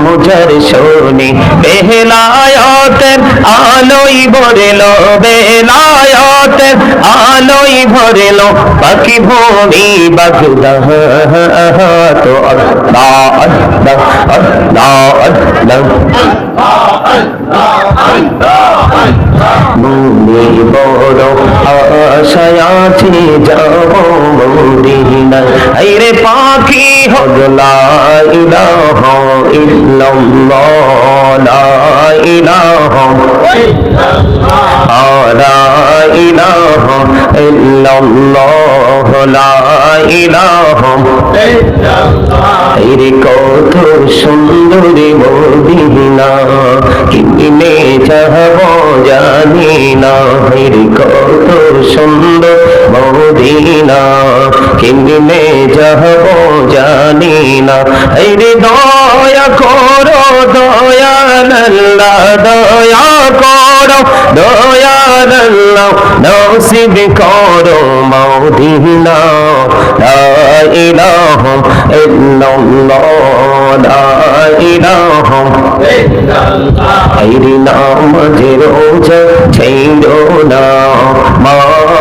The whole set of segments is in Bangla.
মৌজার শোনে বেহলায়তের আলোই ভরেল বেলায়তের আলোই ভরেল পাখি ভূমি বাগদা তো আল্লাহ আল্লাহ আল্লাহ মদিনা আইরে পাখি হগলা ইলাহ ইল্লাল্লাহ লা ইলাহ লা ইলাহ ইল্লাল্লাহ লা ইলাহ আইরে কত সুন্দরী মদিনা কিনে যাব জানি না আইরে কত সুন্দর মদিনা কিনে যাব জানি না আইরে দয়া করো দয়াল্লাহ দয়া করো দয়াল্লাহ নসিব করো মদিনা লা ইলাহা ইল্লাল্লাহ লা ইলাহা আইরি নামাজে রোজা ছেড়ো না। মা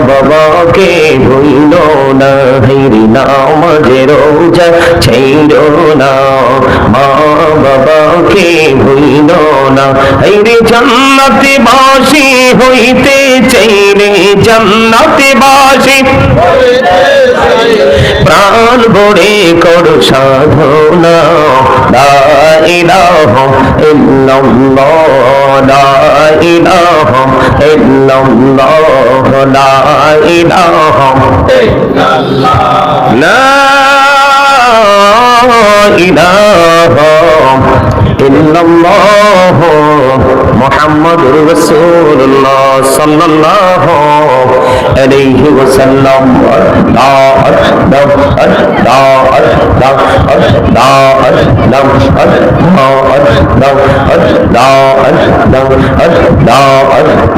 বাবাকে ভুইল না। হাইরি নামাজে রোজা ছেড়ো না। মা বাবাকে ভুইল না। হাইরি জান্নাতে বাসি হইতে চাইলে জান্নাতে বাসি। প্রাণ ভরে করো সাধনা। লা ইলাহা ইল্লাল্লাহ লা ইলাহা লা ইলাহা ইল্লাল্লাহ মুহাম্মাদুর রাসূলুল্লাহ সাল্লাল্লাহু আলাইহি ওয়াসাল্লাম আল্লাহ আল্লাহ আল্লাহ আল্লাহ আল্লাহ আল্লাহ আল্লাহ আল্লাহ আল্লাহ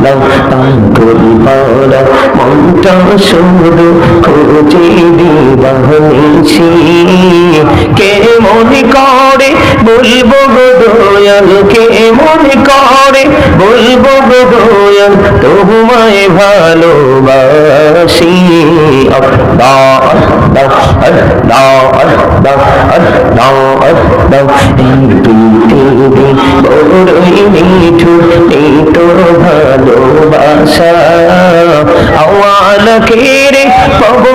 আল্লাহ তাঙ্গুল মারা মনটা শুধু খুঁজে দিবানিছি কে মনে করে বলব গো দয়াল কে মনে করে বলব দয়াল তোমায় ভালোবাসি আল্লাহ আল্লাহ আল্লাহ আল্লাহ আল্লাহ আল্লাহ তুমি বড়ই মিঠুর নেই তো ভালোবাসা আওয়াল খেরে পাবো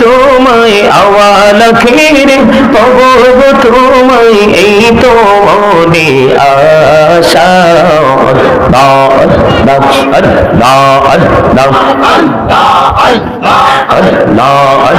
তোমায় আওয়াল খেরে পাবো তোমায় এই তো মনে আশা Allah Allah Allah Allah Allah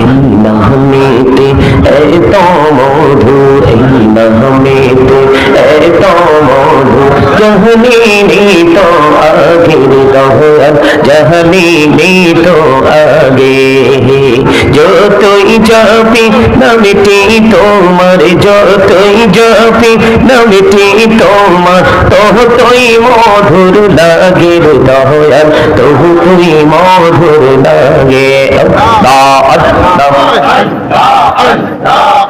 এই নামেতে এত মধু এই নামেতে এত মধু জহনি তো আর जहनी नहीं तो आगे जो তুই জপি নমিটি তোমার যতই জপি নমিটি তোমার তহ তুই মধুর লাগে রে দয়াল তহ তুই মধুর লাগে দান দান দান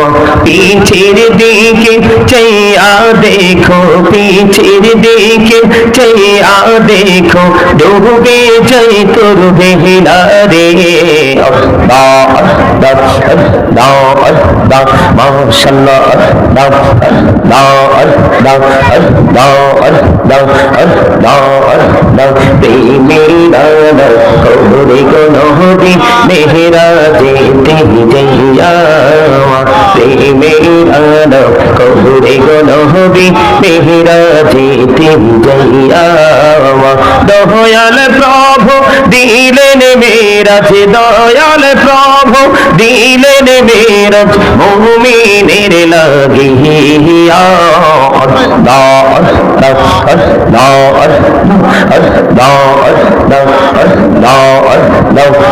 পিছের দিকে চাইয়া দেখো পিছের দিকে চাইয়া দেখো ডুবে যাই তোর বেহিনা রে মাশাল্লাহ মেহরা যেতে যাইয়া আলো কবরে গো নবী মেহরা যেতে যাইয়া দয়াল প্রভু, দিলেন মেরাজ, দয়াল প্রভু, দিলেন মেরাজ মুমিনের লাগিয়া।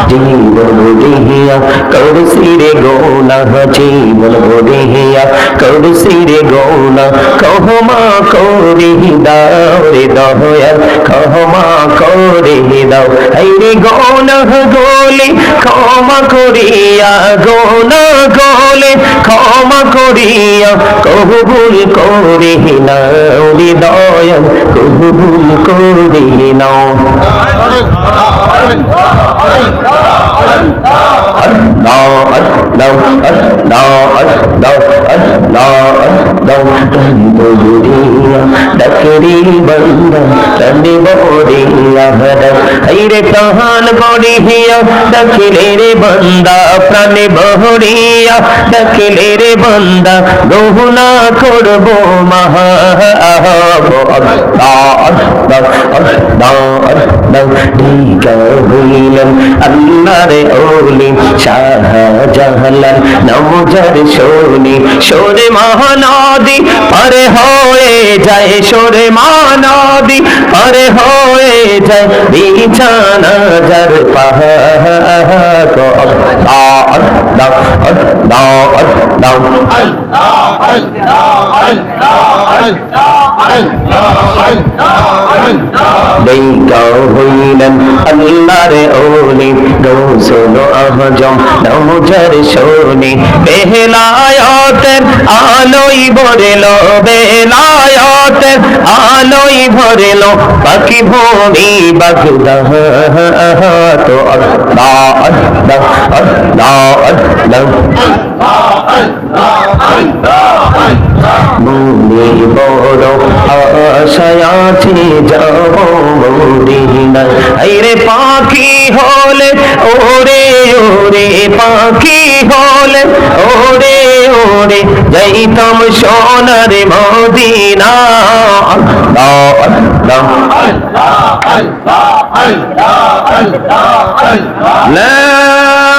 জীবন দিহিয়া করসি রে গোনা জীবন দিহিয়া করসি রে গোনা কহমা করি দাও রে দয়াল কহমা করি দাও এই রে গোনা গোলে ক্ষমা করিয়া গোনা গোলে ক্ষমা করিয়া কবুল করে রে দয়াল কবুল করে নাও আল্লাহ আল্লাহ আল্লাহ আল্লাহ আল্লাহ ডাকরি বন্দা তনে বলিয়া হদা হাইরে প্রাণ বলিয়া ডাকিলে রে বন্দা প্রাণে বহরিয়া ডাকিলে রে বন্দা গহনা করব মহা হইলেন আল্লাহরে ওলি শাহজাহালাল নমজার শোনি সোরে মহানদী পরে হয়ে যায় সরে মহানদী পরে হয়ে যায় বিছানা যার পাহাড় আল্লাহ আল্লাহ আল্লাহ আল্লাহ দেখা হইলেন আল্লাহর ওলি গৌসল আহজম নমজার শোনি বেহলায়তের আলোই ভরেল বেলায়তের আলোই ভরেল পাখি ভূমি বাগদা তো আল্লাহ আল্লাহ আল্লাহ আল্লাহ ভূমি বড় আশায়াছি যাব মদিনায় আইরে পাখি হলে, ওরে ওরে, পাখি হলে, ওরে ওরে, যাইতাম সোনার মদিনা। আল্লাহ আল্লাহ আল্লাহ আল্লাহ আল্লাহ আল্লাহ